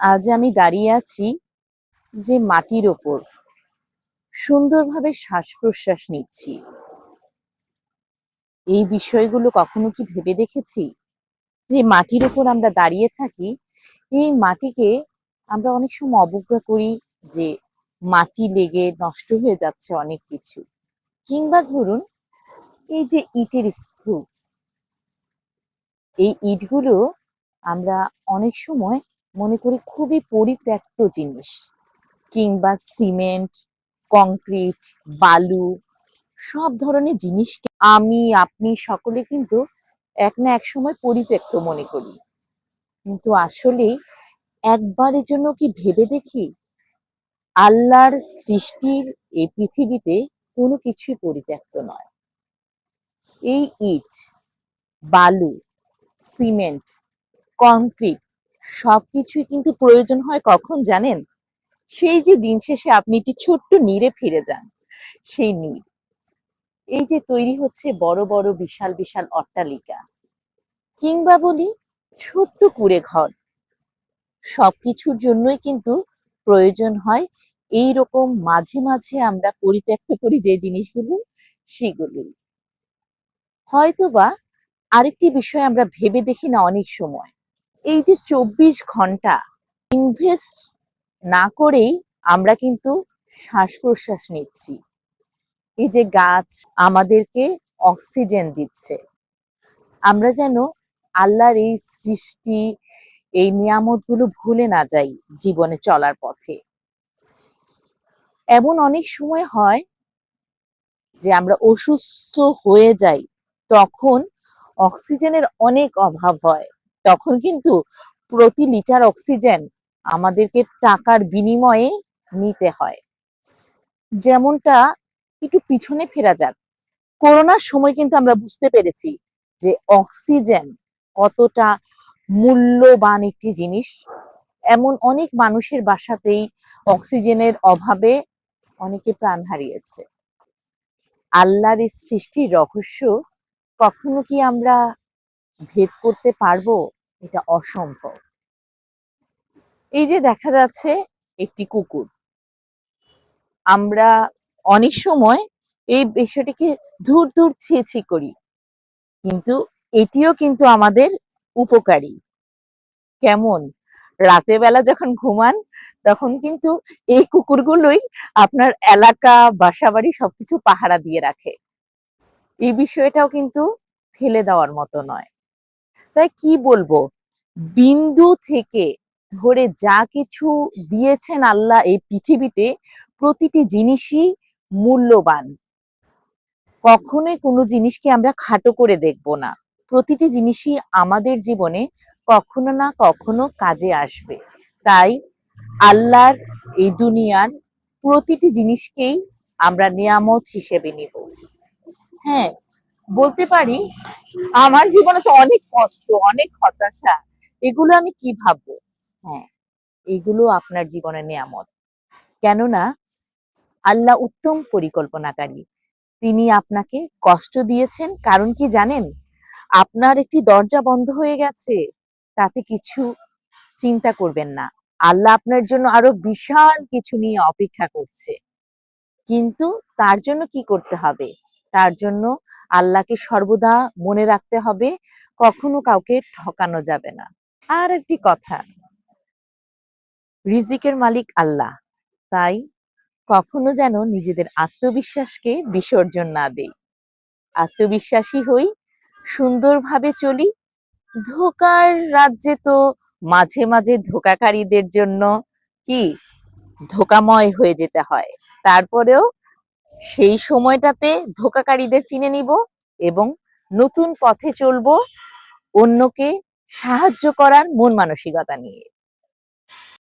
আজ আমি দাঁড়িয়ে আছি যে মাটির ওপর। সুন্দরভাবে শ্বাস প্রশ্বাস নিচ্ছি। এই বিষয়গুলো কখনো কি ভেবে দেখেছি? যে মাটির ওপর আমরা দাঁড়িয়ে থাকি, এই মাটিকে আমরা অনেক সময় অবজ্ঞা করি যে মাটি লেগে নষ্ট হয়ে যাচ্ছে অনেক কিছু। কিংবা ধরুন, এই যে ইটের স্তূপ এই ইটগুলো আমরা অনেক সময় মনে করি খুবই পরিত্যক্ত জিনিস। কিংবা সিমেন্ট, কংক্রিট, বালু, সব ধরনের জিনিসকে আমি, আপনি সকলে কিন্তু এক না এক সময় পরিত্যক্ত মনে করি। কিন্তু আসলে একবারের জন্য কি ভেবে দেখি? আল্লাহর সৃষ্টির এই পৃথিবীতে কোনো কিছুই পরিত্যক্ত নয়। এই ইট, বালু, সিমেন্ট, কংক্রিট সবকিছুই কিন্তু প্রয়োজন হয় কখন জানেন? সেই যে দিন শেষে আপনি একটি ছোট্ট নীরে ফিরে যান, সেই নীর এই যে তৈরি হচ্ছে বড় বড় বিশাল বিশাল অট্টালিকা। কিংবা বলি ছোট্ট কুড়ে ঘর। সবকিছুর জন্যই কিন্তু প্রয়োজন হয় এই রকম মাঝে মাঝে আমরা পরিত্যক্ত করি যে জিনিসগুলো, সেগুলি। হয়তোবা আরেকটি বিষয় আমরা ভেবে দেখি না অনেক সময়। এই যে চব্বিশ ঘণ্টা ইনভেস্ট না করেই আমরা কিন্তু শ্বাস প্রশ্বাস নিচ্ছি। এই যে গাছ আমাদেরকে অক্সিজেন দিচ্ছে। আমরা যেন আল্লাহর এই সৃষ্টি, এই নিয়ামতগুলো ভুলে না যাই জীবনে চলার পথে। এমন অনেক সময় হয় যে আমরা অসুস্থ হয়ে যাই, তখন অক্সিজেনের অনেক অভাব হয়। তখন কিন্তু প্রতি লিটার অক্সিজেন আমাদেরকে টাকার বিনিময়ে নিতে হয়। যেমনটা একটু পিছনে ফেরা যাক। করোনার সময় কিন্তু আমরা বুঝতে পেরেছি যে অক্সিজেন কতটা মূল্যবান একটি জিনিস। এমন অনেক মানুষের বাসাতেই অক্সিজেনের অভাবে অনেকে প্রাণ হারিয়েছে। আল্লাহর এই সৃষ্টির রহস্য কখনো কি আমরা ভেদ করতে পারব, এটা অসম্ভব। এই যে দেখা যাচ্ছে একটি কুকুর। আমরা অনেক সময় এই বিষয়টিকে দূর দূর ছি ছি করি, কিন্তু এটিও কিন্তু আমাদের উপকারী। কেমন? রাতে বেলা যখন ঘুমান, তখন কিন্তু এই কুকুরগুলোই আপনার এলাকা, বাসাবাড়ি সবকিছু পাহারা দিয়ে রাখে। এই বিষয়টাও কিন্তু ফেলে দেওয়ার মতো নয়। তাই কি বলব? বিন্দু থেকে ধরে যা কিছু দিয়েছেন আল্লাহ এই পৃথিবীতে প্রতিটি জিনিসই মূল্যবান। কখনোই কোনো জিনিসকে আমরা খাটো করে দেখব না। প্রতিটি জিনিসই আমাদের জীবনে কখনো না কখনো কাজে আসবে। তাই আল্লাহর এই দুনিয়ার প্রতিটি জিনিসকেই আমরা নিয়ামত হিসেবে নিব। হ্যাঁ বলতে পারি আমার জীবনে তো অনেক কষ্ট, অনেক হতাশা। এগুলো আমি কি ভাববো? হ্যাঁ এগুলো আপনার জীবনের নিয়ামত। কেননা, আল্লাহ উত্তম পরিকল্পনাকারী। তিনি আপনাকে কষ্ট দিয়েছেন, কারণ কি জানেন? আপনার একটি দরজা বন্ধ হয়ে গেছে, তাতে কিছু চিন্তা করবেন না। আল্লাহ আপনার জন্য আরও বিশাল কিছু নিয়ে অপেক্ষা করছে। কিন্তু তার জন্য কি করতে হবে? তার জন্য আল্লাহকে সর্বদা মনে রাখতে হবে, কখনো কাউকে ঠকানো যাবে না। আর একটি কথা, রিজিকের মালিক আল্লাহ, তাই কখনো যেন নিজেদের আত্মবিশ্বাসকে বিসর্জন না দেই। আত্মবিশ্বাসী হই, সুন্দরভাবে চলি, ধোকার রাজ্যে তো মাঝে মাঝে ধোকাকারীদের জন্য কি? ধোকাময় হয়ে যেতে হয়। তারপরেও সেই সময়টাতে ধোকাকারীদের চিনে নিব এবং নতুন পথে চলবো অন্যকে সাহায্য করার মন মানসিকতা নিয়ে।